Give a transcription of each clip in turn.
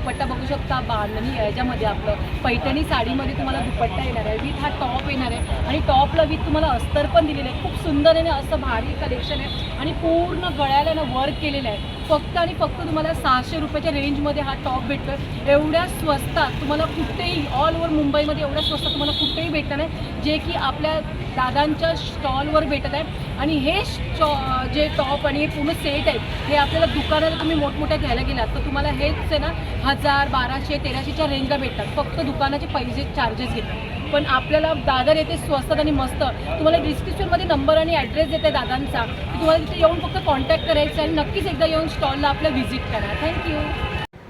दुपट्टा बघू शकता बांधणी याच्यामध्ये आपलं. पैठणी साडीमध्ये तुम्हाला दुपट्टा येणार आहे. विथ हा टॉप येणार आहे. आणि टॉपला विथ तुम्हाला अस्तर पण दिलेलं आहे. खूप सुंदर आहे ना असं भारी कलेक्शन आहे. आणि पूर्ण गळ्याला ना वर्क केलेलं आहे. फक्त आणि फक्त तुम्हाला सहाशे रुपयाच्या रेंजमध्ये हा टॉप भेटतो एवढ्या स्वस्तात तुम्हाला कुठेही ऑल ओव्हर मुंबईमध्ये एवढ्या स्वस्तात तुम्हाला कुठेही भेटणार नाही. जे की आपल्या दादांच्या स्टॉलवर भेटत आहे. आणि हे जे टॉप आणि हे पूर्ण सेट आहेत हे आपल्याला दुकानात तुम्ही मोठमोठ्या घ्यायला गेलात तर तुम्हाला हेच आहे ना हजार बाराशे तेराशेच्या रेंजला भेटतात. फक्त दुकानाचे पैसे चार्जेस घेतात. पण आपल्याला दादर येथे स्वस्तात आणि मस्त. तुम्हाला डिस्क्रिप्शनमध्ये नंबर आणि ॲड्रेस देते दादांचा. तुम्हाला तिथे येऊन फक्त कॉन्टॅक्ट करायचं आणि नक्कीच एकदा येऊन स्टॉलला आपलं व्हिजिट करा. थँक्यू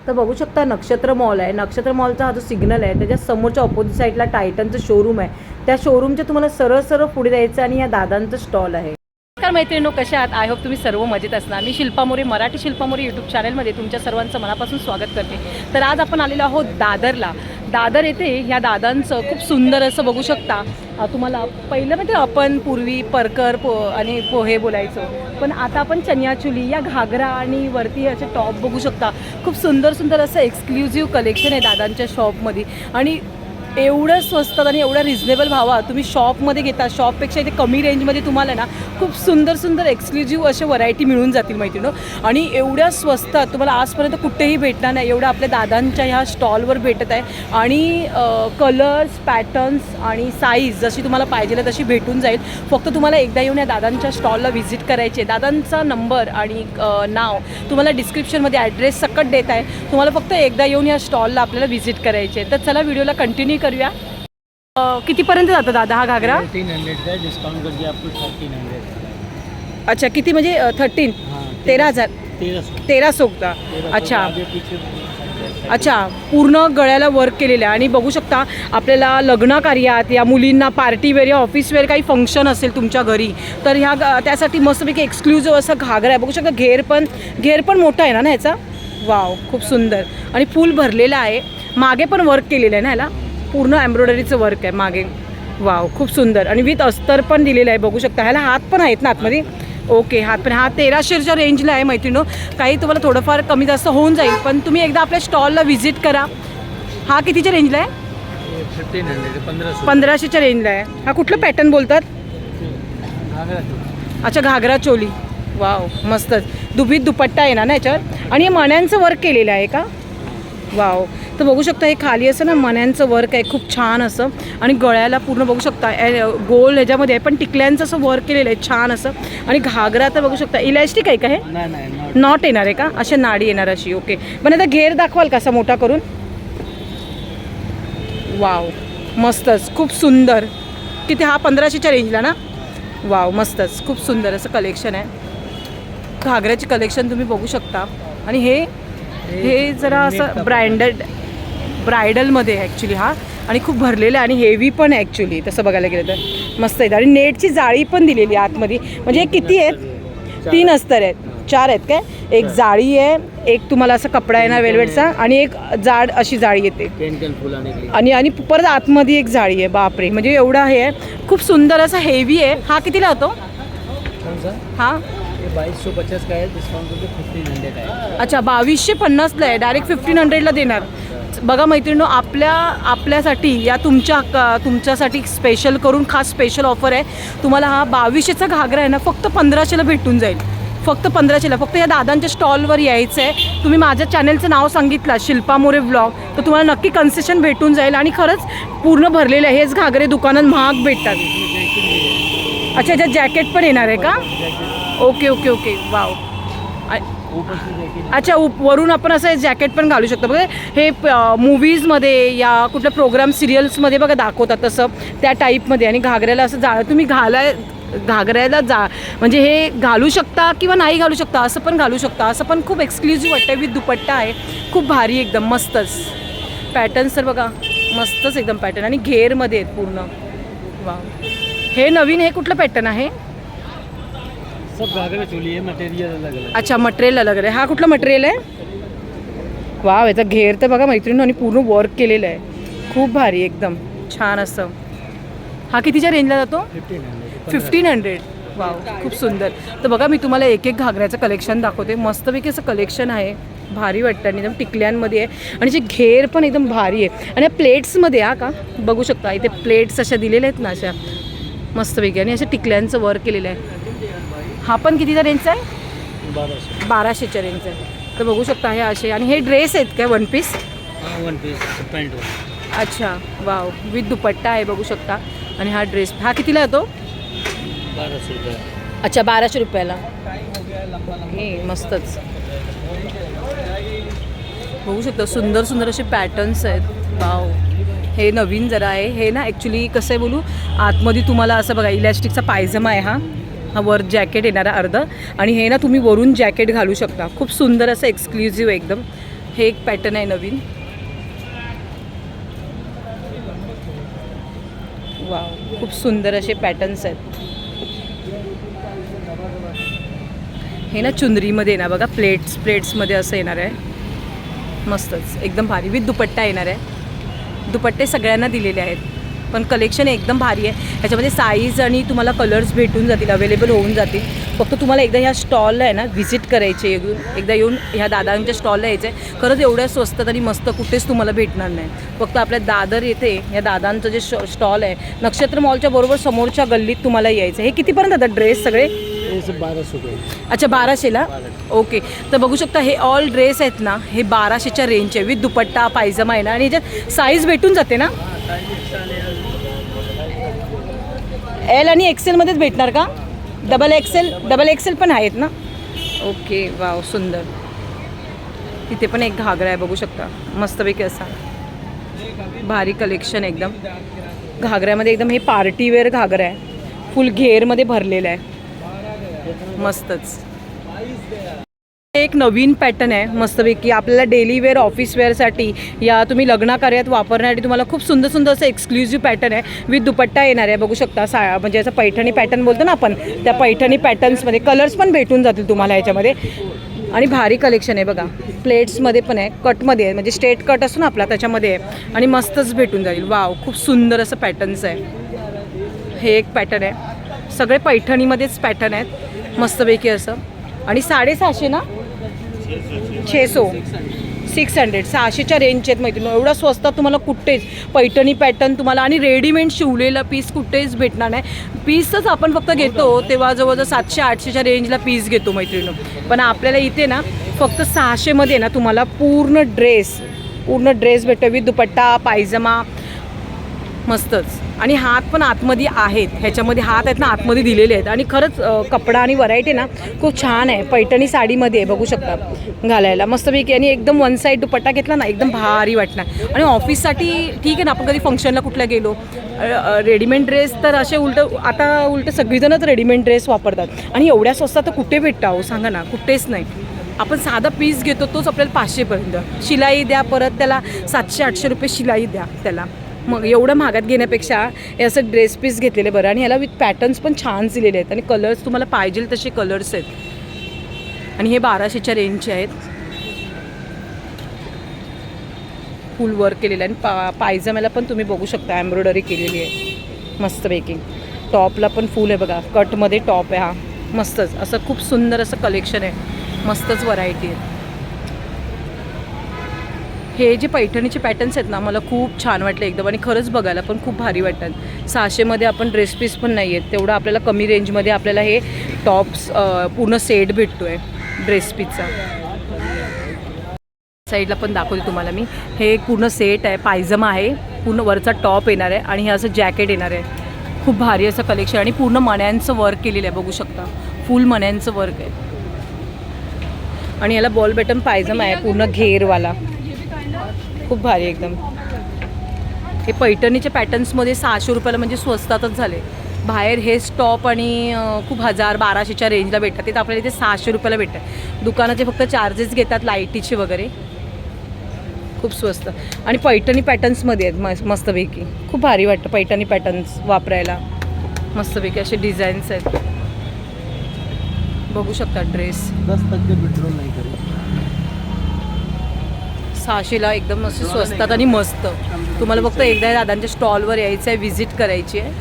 तर बघू शकता नक्षत्र मॉल आहे. नक्षत्र मॉलचा हा जो सिग्नल आहे त्याच्या समोरच्या ऑपोजिट साईडला टायटनचं शोरूम आहे. त्या शोरूमच्या तुम्हाला सरळ सरळ पुढे जायचं आणि या दादांचं स्टॉल आहे. नमस्कार मैत्रिणींनो कशा आहात? आय होप तुम्ही सर्व मजेत असणार. मी शिल्पा मोरे मराठी शिल्पा मोरे यूट्यूब चॅनलमध्ये तुमच्या सर्वांचं मनापासून स्वागत करते. तर आज आपण आलेलो आहोत दादरला. दादर येथे ह्या दादांचं खूप सुंदर असं बघू शकता. तुम्हाला पहिलं म्हणजे आपण पूर्वी परकर पो आणि पोहे बोलायचो. पण आता आपण चनियाचुली या घागरा आणि वरती याचे टॉप बघू शकता. खूप सुंदर सुंदर असं एक्सक्लुझिव्ह कलेक्शन आहे दादांच्या शॉपमध्ये आणि एवढं स्वस्तात आणि एवढ्या रिझनेबल भावात तुम्ही शॉपमध्ये घेता शॉपपेक्षा इथे कमी रेंजमध्ये तुम्हाला ना खूप सुंदर सुंदर एक्सक्लुझिव्ह असे व्हरायटी मिळून जातील मैत्रिणी आणि एवढ्या स्वस्तात तुम्हाला आजपर्यंत कुठेही भेटणार नाही. एवढं आपल्या दादांच्या ह्या स्टॉलवर भेटत आहे. आणि कलर्स पॅटर्न्स आणि साईज जशी तुम्हाला पाहिजे तशी भेटून जाईल. फक्त तुम्हाला एकदा येऊन या दादांच्या स्टॉलला व्हिजिट करायचे दादांचा नंबर आणि नाव तुम्हाला डिस्क्रिप्शनमध्ये ॲड्रेस सकट देत आहे. तुम्हाला फक्त एकदा येऊन या स्टॉलला आपल्याला व्हिजिट करायचे तर चला व्हिडिओला कंटिन्यू करूया. कितीपर्यंत जातो दादा हा घागरा? थर्टीन हंड्रेड का डिस्काउंट कर दिया आपको थर्टीन हंड्रेड अच्छा किती म्हणजे थर्टीन तेरा हजार. तेरह सौ तेरा सोगता अच्छा. आगे पीछे side अच्छा पूर्ण गळ्याला वर्क केलेलं आहे. आणि बघू शकता आपल्याला लग्न कार्यात या मुलींना पार्टी वेअर या ऑफिस वेअर काही फंक्शन असेल तुमच्या घरी तर ह्या ग- त्यासाठी मस्तपैकी एक्सक्लुझिव्ह असं घागरा आहे. बघू शकता घेर पण घेर पण मोठा आहे ना ना ह्याचा? वाव खूप सुंदर. आणि फुल भरलेलं आहे. मागे पण वर्क केलेलं आहे ना ह्याला? पूर्ण एम्ब्रॉयडरीचं वर्क आहे मागे. वाव खूप सुंदर. आणि विथ अस्तर पण दिलेलं आहे बघू शकता. ह्याला हात पण आहेत ना आतमध्ये? ओके हात पण. हा तेराशेच्या रेंजला आहे मैत्रिणो. काही तुम्हाला थोडंफार कमी जास्त होऊन जाईल पण तुम्ही एकदा आपल्या स्टॉलला व्हिजिट करा. हा कितीच्या रेंजला आहे? पंधराशेच्या रेंजला आहे. हा कुठलं पॅटर्न बोलतात? अच्छा घागरा चोली. वाव मस्तच. दुबीत दुपट्टा आहे ना ना याच्यावर? आणि हे मण्यांचं वर्क केलेलं आहे का? वाव. तर बघू शकता हे खाली असं ना मण्यांचं वर्क आहे खूप छान असं. आणि गळ्याला पूर्ण बघू शकता गोल ह्याच्यामध्ये आहे पण टिकल्यांचं असं वर्क केलेलं आहे छान असं. आणि घागरा तर बघू शकता इलॅस्टिक आहे का हे? नाही नाही नॉट नॉट येणार आहे का? अशा नाडी येणार अशी ओके पण आता घेर दाखवाल का असा मोठा करून? वाव मस्तच खूप सुंदर. किती हा पंधराशेच्या रेंजला ना? वाव मस्तच खूप सुंदर असं कलेक्शन आहे. घागऱ्याची कलेक्शन तुम्ही बघू शकता. आणि हे हे जरा असं ब्रँडेड ब्रायडलमध्ये आहे ॲक्च्युली हा. आणि खूप भरलेलं आहे आणि हेवी पण आहे ॲक्च्युली तसं बघायला गेलं तर. मस्त आहे आणि नेटची जाळी पण दिलेली आहे आतमध्ये. म्हणजे किती आहेत? तीन अस्तर आहेत. चार आहेत काय? एक जाळी आहे एक तुम्हाला असा कपडा येणार वेलवेटचा आणि एक जाड अशी जाळी येते. आणि आणि परत आतमध्ये एक जाळी आहे बापरे. म्हणजे एवढा हे आहे. खूप सुंदर असा हेवी आहे. हा कितीला होतो? हा. ये बाईस सौ पचास का है डिस्काउंट फिफ्टीन हंड्रेड है अच्छा बावीसशे पन्नासला आहे डायरेक्ट फिफ्टीन हंड्रेडला देणार. बघा मैत्रिणी आपल्या आपल्यासाठी या तुमच्या तुमच्यासाठी स्पेशल करून खास स्पेशल ऑफर आहे. तुम्हाला हा बावीसशेचा घागरा आहे ना फक्त पंधराशेला भेटून जाईल. फक्त पंधराशेला फक्त या दादांच्या स्टॉलवर यायचं आहे तुम्ही माझ्या चॅनलचं नाव सांगितलं शिल्पा मोरे व्लॉग तर तुम्हाला नक्की कन्सेशन भेटून जाईल आणि खरंच पूर्ण भरलेलं आहे. हेच घागरे दुकानात महाग भेटतात. अच्छा याच्यात जॅकेट पण येणार आहे का? Okay okay okay. वाव. अच्छा उप वरून आपण असं जॅकेट पण घालू शकतो. बघा हे मूवीजमध्ये या कुठल्या प्रोग्राम सिरियल्समध्ये बघा दाखवतात तसं. त्या टाईपमध्ये आणि घागऱ्याला असं जा तुम्ही घालाय घागऱ्याला जा. म्हणजे हे घालू शकता किंवा नाही घालू शकता असं पण घालू शकता. असं पण खूप एक्सक्लुझिव्ह वाटतं विथ दुपट्टा आहे. खूप भारी एकदम मस्तच. पॅटर्न्स तर बघा मस्तच एकदम पॅटर्न आणि घेरमध्ये आहेत पूर्ण. वा हे नवीन हे कुठलं पॅटर्न आहे? सब घाघरा चोली मटेरियल अलग अलग। अच्छा मटेरियल अलग आहे हा कुठलं मटेरियल आहे वाव याचा घेर तर बघा मैत्रिणी आणि पूर्ण वर्क केलेलं आहे. खूप भारी एकदम. छान असं. हा कितीच्या रेंजला जातो? Fifteen hundred fifteen hundred wow खूप सुंदर. तर बघा मी तुम्हाला एक एक घागऱ्याचं कलेक्शन दाखवते. मस्तपैकी असं कलेक्शन आहे. भारी वाटतं आणि एकदम टिकल्यांमध्ये आहे. आणि जे घेर पण एकदम भारी आहे. आणि या प्लेट्समध्ये हा का? बघू शकता इथे प्लेट्स अशा दिलेल्या आहेत ना अशा. मस्तपैकी. आणि अशा टिकल्यांचं वर्क केलेलं आहे. हा पण कितीचा रेंजचा आहे? बाराशेच्या रेंजचा आहे. तर बघू शकता हे असे. आणि हे ड्रेस आहेत काय? वन पीस हाँ वन पीस पैंट वन अच्छा. वाव विथ दुपट्टा आहे बघू शकता. आणि हा ड्रेस हा कितीला येतो? बारह सौ रुपये. अच्छा बाराशे रुपयाला. हे मस्तच. बघू शकता सुंदर सुंदर असे पॅटर्न्स आहेत. वाव हे नवीन जरा आहे. हे ना ॲक्च्युली कसं आहे बोलू? आतमध्ये तुम्हाला असं बघा इलॅस्टिकचा पायजमा आहे हा. हा वर जॅकेट येणार अर्ध. आणि हे ना तुम्ही वरून जॅकेट घालू शकता. खूप सुंदर असं एक्सक्लुझिव्ह एकदम. हे एक पॅटर्न आहे नवीन. वाव खूप सुंदर असे पॅटर्न्स आहेत. हे ना चुंदरीमध्ये येणार बघा प्लेट्स प्लेट्समध्ये असं येणार आहे. मस्तच एकदम भारी. विथ दुपट्टा येणार आहे. दुपट्टे सगळ्यांना दिलेले आहेत. पण कलेक्शन एकदम भारी आहे. ह्याच्यामध्ये साईज आणि तुम्हाला कलर्स भेटून जातील अवेलेबल होऊन जातील. फक्त तुम्हाला एकदा ह्या स्टॉलला आहे ना व्हिजिट करायची आहे. एकदा येऊन ह्या दादांच्या स्टॉलला यायचं आहे. खरंच एवढ्या स्वस्तात आणि मस्त कुठेच तुम्हाला भेटणार नाही. फक्त आपल्या दादर येथे या दादांचं जे स्टॉल आहे नक्षत्र मॉलच्या बरोबर समोरच्या गल्लीत तुम्हाला यायचं आहे. हे कितीपर्यंत आता ड्रेस सगळे? रुपये. अच्छा बाराशेला ओके. तर बघू शकता हे ऑल ड्रेस आहेत ना हे बाराशेच्या रेंजचे विथ दुपट्टा पायजमा आहे ना आणि ह्याच्यात साईज भेटून जाते ना? एल आणि एक्सेलमध्येच भेटणार का? डबल एक्सेल डबल एक्सेल पण आहेत ना? ओके वाव सुंदर. तिथे पण एक घागरा आहे बघू शकता. मस्तपैकी असा. भारी कलेक्शन एकदम. घागऱ्यामध्ये एकदम हे पार्टीवेअर घागरा आहे. फुल घेरमध्ये भरलेलं आहे. मस्तच. एक नवीन पॅटर्न आहे मस्तपैकी आपल्याला डेली वेअर ऑफिस वेअरसाठी या तुम्ही लग्न कार्यात वापरण्यासाठी तुम्हाला खूप सुंदर सुंदर असं एक्सक्लुझिव्ह पॅटर्न आहे. विथ दुपट्टा येणार आहे बघू शकता सा म्हणजे असं पैठणी पॅटर्न बोलतो ना आपण त्या पैठणी पॅटर्न्समध्ये कलर्स पण भेटून जातील तुम्हाला याच्यामध्ये. आणि भारी कलेक्शन आहे बघा प्लेट्समध्ये पण आहे कटमध्ये आहे म्हणजे स्ट्रेट कट असतो ना आपला त्याच्यामध्ये आहे आणि मस्तच भेटून जाईल. वाव खूप सुंदर असं पॅटर्न्स आहे. हे एक पॅटर्न आहे. सगळे पैठणीमध्येच पॅटर्न आहेत मस्तपैकी असं. आणि साडेसहाशे ना सो. सिक्स हंड्रेड सहाशेच्या रेंजचे आहेत मैत्रिणी एवढा स्वस्तात तुम्हाला कुठेच पैठणी पॅटर्न तुम्हाला आणि रेडीमेड शिवलेला पीस कुठेच भेटणार नाही. पीसच आपण फक्त घेतो तेव्हा जवळजवळ सातशे आठशेच्या रेंजला पीस घेतो मैत्रिणी पण आपल्याला इथे ना फक्त सहाशेमध्ये ना तुम्हाला पूर्ण ड्रेस पूर्ण ड्रेस भेटतो. विथ दुपट्टा पायजमा मस्तच. आणि हात पण आतमध्ये आहेत. ह्याच्यामध्ये हात आहेत ना आतमध्ये दिलेले आहेत. आणि खरंच कपडा आणि व्हरायटी ना खूप छान आहे. पैठणी साडीमध्ये आहे बघू शकता. घालायला. मस्तपैकी. आणि एकदम वन साईड दुपट्टा घेतला ना एकदम भारी वाटणार. आणि ऑफिससाठी ठीक आहे ना आपण कधी फंक्शनला कुठल्या गेलो. रेडीमेड ड्रेस तर असे उलटं आता उलटं सगळीजणच रेडीमेड ड्रेस वापरतात. आणि एवढ्या स्वस्तात तर कुठे भेटता अहो सांगा ना कुठेच नाही. आपण साधा पीस घेतो तोच आपल्याला पाचशेपर्यंत. शिलाई द्या परत त्याला सातशे आठशे रुपये शिलाई द्या त्याला. मग एवढं महागात घेण्यापेक्षा हे असं ड्रेस पीस घेतलेले बरं. आणि ह्याला विथ पॅटर्न्स पण छान दिलेले आहेत. आणि कलर्स तुम्हाला पाहिजे तसे कलर्स आहेत. आणि हे बाराशेच्या रेंजचे आहेत. फुल वर्क केलेलं आहे आणि पा पायजम्याला पण तुम्ही बघू शकता एम्ब्रॉयडरी केलेली आहे. मस्त बेकिंग टॉपला पण फुल आहे बघा. कटमध्ये टॉप आहे हा. मस्तच. असं खूप सुंदर असं कलेक्शन आहे. मस्तच व्हरायटी आहे. हे जे पैठणीचे पॅटर्न्स आहेत ना मला खूप छान वाटले एकदम आणि खरंच बघायला पण खूप भारी वाटतात. सहाशेमध्ये आपण ड्रेस पीस पण नाही आहेत. तेवढं आपल्याला कमी रेंजमध्ये आपल्याला हे टॉप्स पूर्ण सेट भेटतो आहे ड्रेस पीसचा साईडला पण दाखवते तुम्हाला मी. हे एक पूर्ण सेट आहे पायजमा आहे. पूर्ण वरचा टॉप येणार आहे आणि हे असं जॅकेट येणार आहे. खूप भारी असं कलेक्शन आणि पूर्ण मण्यांचं वर्क केलेलं आहे बघू शकता. फुल मण्यांचं वर्क आहे. आणि याला बॉल बटन पायजमा आहे पूर्ण घेरवाला. खूप भारी एकदम. हे पैठणीच्या पॅटर्न्समध्ये सहाशे रुपयाला म्हणजे स्वस्तातच झाले. बाहेर हे स्टॉप आणि खूप हजार बाराशेच्या रेंजला भेटतात. तिथं आपल्याला इथे सहाशे रुपयाला भेटतात. दुकानाचे फक्त चार्जेस घेतात लाईटीचे वगैरे. खूप स्वस्त. आणि पैठणी पॅटर्न्समध्ये आहेत मस्त मस्तपैकी. खूप भारी वाटतं पैठणी पॅटर्न्स वापरायला. मस्तपैकी असे डिझाईन्स आहेत. बघू शकता ड्रेस दस टक्के पेट्रोल नाही सहाशेला एकदम असे स्वस्तात आणि मस्त. तुम्हाला फक्त एकदा दादांच्या स्टॉलवर यायचं आहे व्हिजिट करायची आहे.